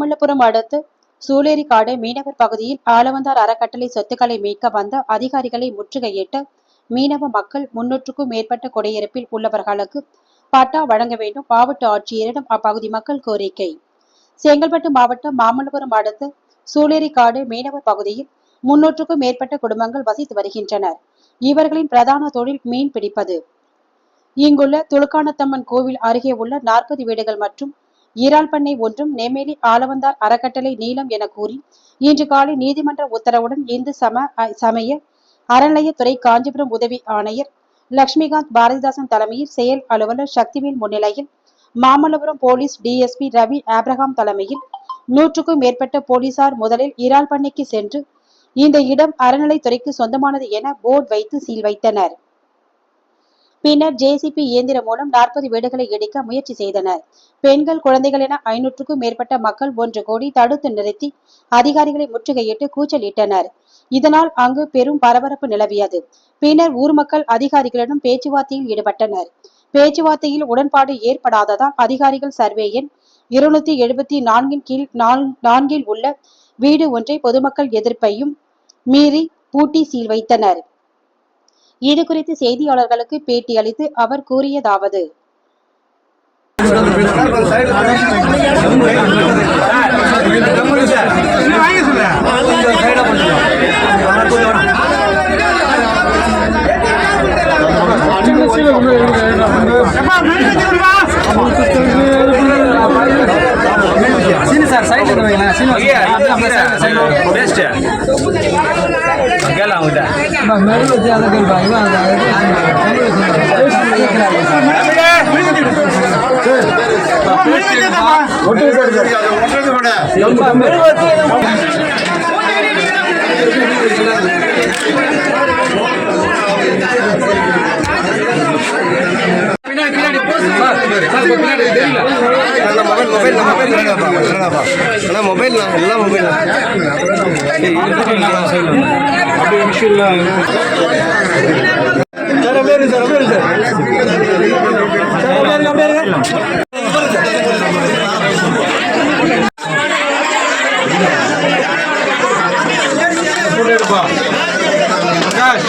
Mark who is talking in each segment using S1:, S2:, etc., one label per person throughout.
S1: மாமல்லபுரம் அடுத்து சூளேரிக்காடு மீனவர் பகுதியில் ஆலவந்தார் அறக்கட்டளை சொத்துக்களை மீட்க வந்த அதிகாரிகளை முற்றுகையிட்டு மீனவ மக்கள் முன்னூற்றுக்கும் மேற்பட்ட குடியிருப்பில் உள்ளவர்களுக்கு பட்டா வழங்க வேண்டும் மாவட்ட ஆட்சியரிடம் அப்பகுதி மக்கள் கோரிக்கை. செங்கல்பட்டு மாவட்டம் மாமல்லபுரம் அடுத்து சூளேரிக்காடு மீனவர் பகுதியில் முன்னூற்றுக்கும் மேற்பட்ட குடும்பங்கள் வசித்து வருகின்றனர். இவர்களின் பிரதான தொழில் மீன் பிடிப்பது. இங்குள்ள துலுக்கானத்தம்மன் கோவில் அருகே உள்ள நாற்பது வீடுகள் மற்றும் இறால் பண்ணை ஒன்றும் நெமேலி ஆலவந்தார் அறக்கட்டளை நீளம் என கூறி இன்று காலை நீதிமன்ற உத்தரவுடன் இந்து சம சமய அறநிலையத்துறை காஞ்சிபுரம் உதவி ஆணையர் லட்சுமிகாந்த் பாரதிதாசன் தலைமையில் செயல் அலுவலர் சக்திவேல் முன்னிலையில் Mamallapuram police DSP Ravi Abraham தலைமையில் நூற்றுக்கும் மேற்பட்ட போலீசார் முதலில் இறால் பண்ணைக்கு சென்று இந்த இடம் அறநிலைத்துறைக்கு சொந்தமானது என போர்டு வைத்து சீல் வைத்தனர். பின்னர் ஜேசிபி இயந்திரம் மூலம் நாற்பது வீடுகளை இடிக்க முயற்சி செய்தனர். பெண்கள் குழந்தைகள் என ஐநூற்றுக்கும் மேற்பட்ட மக்கள் ஒன்று கோடி தடுத்து நிறுத்தி அதிகாரிகளை முற்றுகையிட்டு கூச்சலிட்டனர். இதனால் அங்கு பெரும் பரபரப்பு நிலவியது. பின்னர் ஊர் மக்கள் அதிகாரிகளிடம் பேச்சுவார்த்தையில் ஈடுபட்டனர். பேச்சுவார்த்தையில் உடன்பாடு ஏற்படாததால் அதிகாரிகள் சர்வே எண் இருநூத்தி எழுபத்தி நான்கின் கீழ் நான்கில் உள்ள வீடு ஒன்றை பொதுமக்கள் எதிர்ப்பையும் மீறி பூட்டி சீல் வைத்தனர். இது குறித்து செய்தியாளர்களுக்கு பேட்டியளித்து அவர் கூறியதாவது.
S2: சீனு சார் சைடுல வைங்களேன் சீனு அப்படியே அப்படியே சைடுல
S3: பெஸ்ட் கேள அவங்ககிட்ட.
S2: மெருகு வச்சு அதை கேள்வி இவன் மெருகு வச்சு
S4: மொபைல் மொபைல் மொபைல் இல்லைடாப்பா இல்லைடாப்பா மொபைல் எல்லாம் மொபைல் சார் அப்படியே இருக்கு சார் அப்படியே இருக்கு சார் சார் அப்படியே இருக்கு அப்படியே இருக்கு போட்டோ எடுப்பா Prakash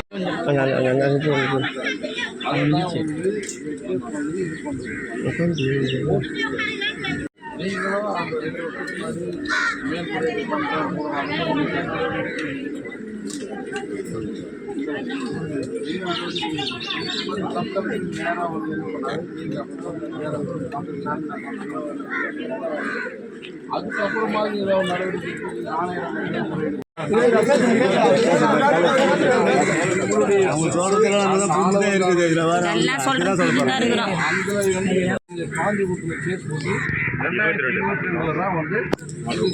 S4: Ayan, ayan, ayan, ayan,
S2: ayan. Ayan, ayan. Ayan, ayan. அதுக்கப்புறமா
S5: நடவடிக்கை சொல்றதுக்கு தான் இருக்கிறோம்
S3: ரெண்டாயிரத்தி ரெண்டு
S6: தான் வந்து இது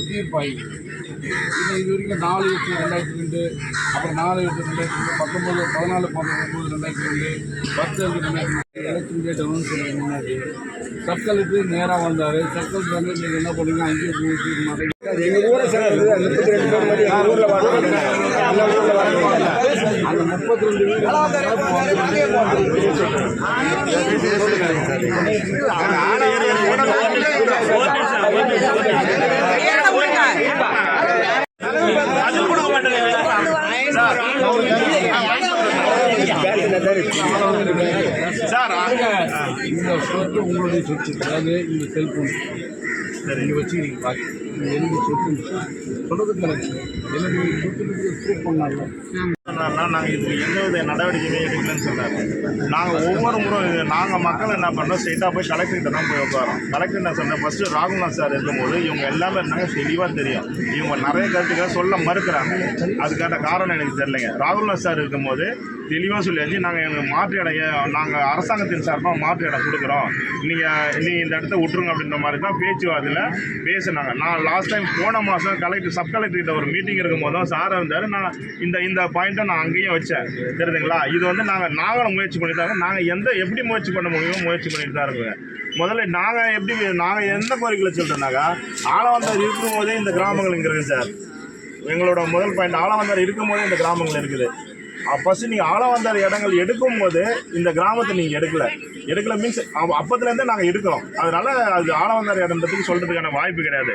S6: இது வரைக்கும் நாலு எட்டு ரெண்டாயிரத்தி ரெண்டு அப்புறம் நாலு எட்டு ரெண்டாயிரத்தி ரெண்டு பத்தொம்பது பதினாலு பத்தொம்பது ரெண்டாயிரத்தி ரெண்டு பத்து அஞ்சு ரெண்டாயிரத்தி ரெண்டு எலெக்ஷன் டேட் அனௌன்ஸ் பண்ண முன்னாடி சர்க்கிளுக்கு நேராக வந்தார் சர்க்கிள் வந்து நீங்கள் என்ன பண்ணுங்க அஞ்சு
S4: எங்க ஊரை சார் முப்பத்தி ரெண்டு பேர் ஊர்ல ஊர்ல வாழ்றாங்க.
S6: அந்த முப்பத்தி ரெண்டு வீடு இந்த சொத்து உங்களுடைய சொத்து. அதாவது இந்த செல்போன் நீங்க வச்சுக்கிறீங்க. பாக்கி. இது என்னுடைய சொத்து சொல்றது கரெக்ட் என்னுடைய சொத்துக்கு ப்ரூவ் பண்ணாங்க.
S3: சொன்னார்னா நாங்கள் இதுக்கு எந்த வித நடவடிக்கையுமே எடுக்கலன்னு சொன்னார் நாங்கள் ஒவ்வொரு முறை நாங்கள் மக்கள் என்ன பண்ணுறோம் ஸ்ட்ரெயிட்டாக போய் கலெக்டர்கிட்ட தான் போய் உட்காரோம் கலெக்டர் என்ன சொன்னேன் ஃபஸ்ட்டு ராகுல்நாத் சார் இருக்கும்போது இவங்க எல்லாமே இருந்தாங்க தெளிவாக தெரியும். இவங்க நிறைய கருத்துக்களை சொல்ல மறுக்கிறாங்க. அதுக்கான காரணம் எனக்கு தெரியலைங்க. ராகுல்நாத் சார் இருக்கும்போது தெளிவாக சொல்லியாச்சு. நாங்கள் எங்களுக்கு மாற்று இடம் நாங்கள் அரசாங்கத்தின் சார்பாக மாற்று இடம் கொடுக்குறோம். நீங்கள் நீங்கள் இந்த இடத்த விட்டுருங்க அப்படின்ற மாதிரி தான் பேச்சுவார்த்தையில் பேசினாங்க. நான் லாஸ்ட் டைம் போன மாதம் கலெக்டர் சப் கலெக்டர்கிட்ட ஒரு மீட்டிங் இருக்கும்போது தான் சார் இருந்தார். நான் இந்த இந்த பாயிண்ட்டை நான் அங்கேயும் வச்சேன். தெரியுதுங்களா? இது வந்து நாங்கள் நாங்களும் முயற்சி பண்ணிட்டு தான் நாங்கள் எந்த எப்படி முயற்சி பண்ண முடியுமோ முயற்சி பண்ணிட்டு தான் இருக்கோங்க. முதல்ல நாங்கள் எப்படி நாங்கள் எந்த கோரிக்கையில் சொல்கிறோம்னாக்கா இருக்கும் போதே இந்த கிராமங்கள் இங்கே இருக்குது சார். எங்களோட முதல் பாயிண்ட் ஆளவந்தார் இருக்கும்போதே இந்த கிராமங்கள் இருக்குது. ஃபஸ்ட்டு நீங்கள் ஆழவந்தார் இடங்கள் எடுக்கும் போது இந்த கிராமத்தை நீங்கள் எடுக்கலை. எடுக்கல மீன்ஸ் அப்பத்துலேருந்தே நாங்கள் எடுக்கிறோம் அதனால அது ஆளவந்தார் இடன்றதுக்கு சொல்கிறதுக்கான வாய்ப்பு கிடையாது.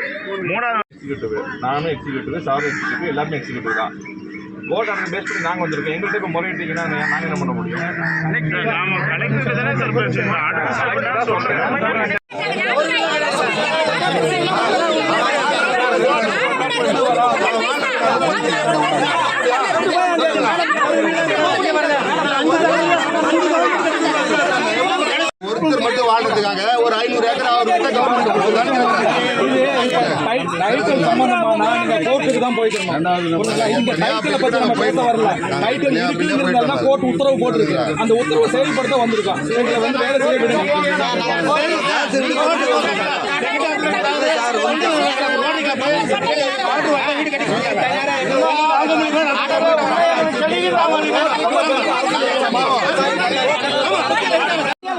S3: மூணாவது
S7: எக்ஸிக்யூட்டிவ் நானும் எக்ஸிக்யூட்டிவ் சார் எக்ஸிக்யூட்டிவ் எல்லாருமே எக்ஸிக்யூட்டிவ் தான். கோர்ட் ஆர்டர் பேஸ் பண்ணி நாங்கள் வந்திருக்கோம். எங்கள்கிட்ட இப்போ முறையிட்டீங்கன்னா நாங்கள் என்ன பண்ண முடியும்?
S4: ஒருத்தர் மட்டும் வாழ்றதுக்காக ஒரு ஐநூறு ஏக்கர் அவர்கிட்ட கவர்மெண்ட்
S2: டைட்டில் சம்பந்தமானா நீங்க கோர்ட்டுக்கு தான் போய்க்கணும் புரியுதுங்களா? இந்த டைட்டிலை பத்தி நம்ம பேச வரல. டைட்டில் இருக்குங்கிறதுனால கோர்ட் உத்தரவு போட்டிருக்கு. அந்த உத்தரவு செயல்படுத்த வந்திருக்கோம் வந்து வேலை செய்ய விடுங்க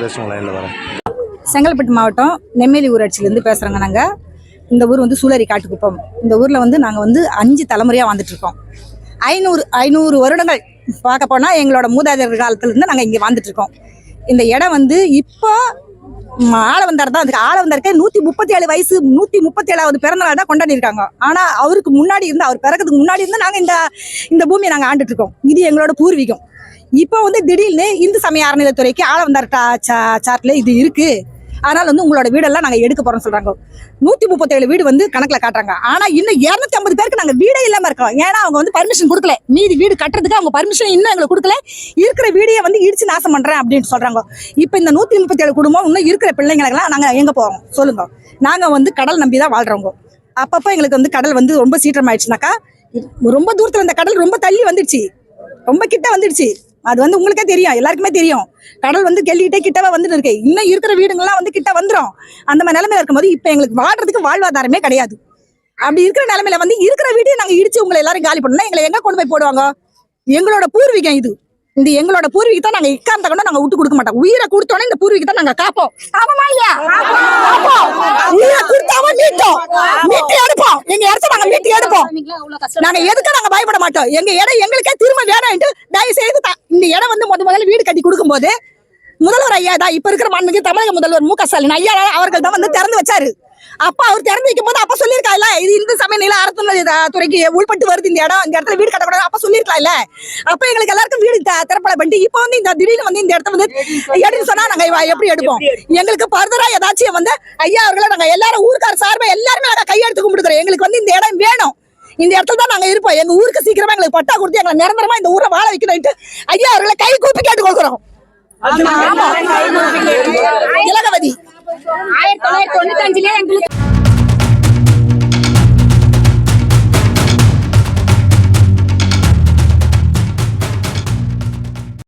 S8: பேசுவோம் லைனில் வரேன்.
S9: செங்கல்பட்டு மாவட்டம் நெம்மேலி ஊராட்சியிலேருந்து பேசுகிறோங்க நாங்கள் இந்த ஊர் வந்து சூளரி காட்டுக்குப்பம் இந்த ஊரில் வந்து நாங்கள் வந்து அஞ்சு தலைமுறையாக வந்துட்டுருக்கோம் ஐநூறு ஐநூறு வருடங்கள் பார்க்க போனால் எங்களோட மூதாதையர் காலத்துலேருந்து நாங்கள் இங்கே வாழ்ந்துட்டுருக்கோம் இந்த இடம் வந்து இப்போ ஆள ஆளவந்தார் தான். அதுக்கு ஆளவந்தாருக்கே நூற்றி முப்பத்தி ஏழு வயசு நூற்றி முப்பத்தி ஏழாவது பிறந்த நாள் தான் கொண்டாடிருக்காங்க ஆனால் அவருக்கு முன்னாடி இருந்து அவர் பிறக்கிறதுக்கு முன்னாடி இருந்து நாங்கள் இந்த இந்த பூமியை நாங்கள் ஆண்டுட்ருக்கோம் இது எங்களோட பூர்வீகம். இப்போ வந்து திடீர்னு இந்து சமய அறநிலைத்துறைக்கு ஆளவந்தார் டா- சா- சார்ட்ல இது இருக்கு. அதனால வந்து உங்களோட வீடெல்லாம் நாங்க எடுக்க போறோம் சொல்றாங்க. நூத்தி முப்பத்தேழு வீடு வந்து கணக்குல காட்டுறாங்க. ஆனா இன்னும் இருநூத்தி ஐம்பது பேருக்கு நாங்க வீடே இல்லாம இருக்கோம். ஏன்னா அவங்க வந்து பர்மிஷன் கொடுக்கல. மீதி வீடு கட்டுறதுக்கு அவங்க பர்மிஷன் இன்னும் எங்களுக்கு கொடுக்கல. இருக்கிற வீடையே வந்து இடிச்சு நாசம் பண்றேன் அப்படின்னு சொல்றாங்க. இப்ப இந்த நூத்தி முப்பத்தேழு குடும்பம் இன்னும் இருக்கிற பிள்ளைங்களுக்கெல்லாம் நாங்க எங்க போறோம்? சொல்லுங்க. நாங்க வந்து கடல் நம்பி தான் வாழ்றவங்க அப்பப்போ எங்களுக்கு வந்து கடல் வந்து ரொம்ப சீற்றம் ஆயிடுச்சுனாக்கா ரொம்ப தூரத்துல இந்த கடல் ரொம்ப தள்ளி வந்துடுச்சு. ரொம்ப கிட்ட வந்துடுச்சு. அது வந்து உங்களுக்கே தெரியும் எல்லாருக்குமே தெரியும். கடல் வந்து கெல்லிக்கிட்டே கிட்டவே வந்துட்டு இருக்கு. இன்னும் இருக்கிற வீடுங்கள்லாம் வந்து கிட்ட வந்துரும். அந்த மாதிரி நிலைமையில இருக்கும்போது இப்போ எங்களுக்கு வாழ்றதுக்கு வாழ்வாதாரமே கிடையாது. அப்படி இருக்கிற நிலைமையில வந்து இருக்கிற வீட்டையும் நாங்கள் இடிச்சு உங்களை எல்லாரும் காலி பண்ணோம்னா எங்களை எங்க கொண்டு போய் போடுவாங்க? எங்களோட பூர்வீகம் இது. இந்த எங்களோட பூர்வீகத்தை நாங்க இக்காந்த கூட நாங்க விட்டு கொடுக்க மாட்டோம். உயிரை கொடுத்தோன்னே இந்த பூர்வீகத்தை நாங்க காப்போம். ஆமா இல்லையா காப்போம். உயிரை கொடுத்தாம மீட்டோம். மீட்டு எடுப்போம். எங்க இடத்த நாங்க மீட்டு எடுப்போம். நாங்க எதுக்கு நாங்க பயப்பட மாட்டோம். எங்க இடம் எங்களுக்கே திரும்ப வேணும்ட்டு தயவு செய்து இந்த இடம் வந்து முத முதல்ல வீடு கட்டி கொடுக்கும் போது முதல்வர் ஐயா தான் இப்ப இருக்கிற மாண்புமிகு தமிழக முதல்வர் மு க ஸ்டாலின் ஐயா அவர்கள் தான் வந்து திறந்து வச்சாரு. அப்ப அவர் திறந்து வைக்கும் போது அப்ப சொல்லியிருக்காங்கல்ல இது இந்து சமய நில அறத்துறை துறைக்கு உள்பட்டு வருது இந்த இடம். இந்த இடத்துல வீடு கட்டக்கூடாது. அப்ப சொல்லியிருக்கலாம்ல அப்ப எங்களுக்கு எல்லாருக்கும் வீடு திறப்பட பண்ணிட்டு இப்ப வந்து இந்த திடீர்னு வந்து இந்த இடத்த வந்து எடுன்னு சொன்னா நாங்க எப்படி எடுப்போம்? எங்களுக்கு ஃபர்தரா ஏதாச்சும் வந்து ஐயா அவர்களை நாங்க எல்லாரும் ஊருக்கார சார்பா எல்லாருமே நாங்க கையெடுத்து கும்பிட்டுக்கிறோம். எங்களுக்கு வந்து இந்த இடம் வேணும். இந்த இடத்துல தான் நாங்க இருப்போம். எங்க ஊருக்கு சீக்கிரமா எங்களுக்கு பட்டா கொடுத்து எங்களை நிரந்தரமா இந்த ஊரை வாழ வைக்கணும்ட்டு ஐயா அவர்களை கை கூப்பி கேட்டுக்கொள்கிறோம் ஆமா. இலகவதி.
S5: আয়ের তলায় প্রণীতাঞ্জলি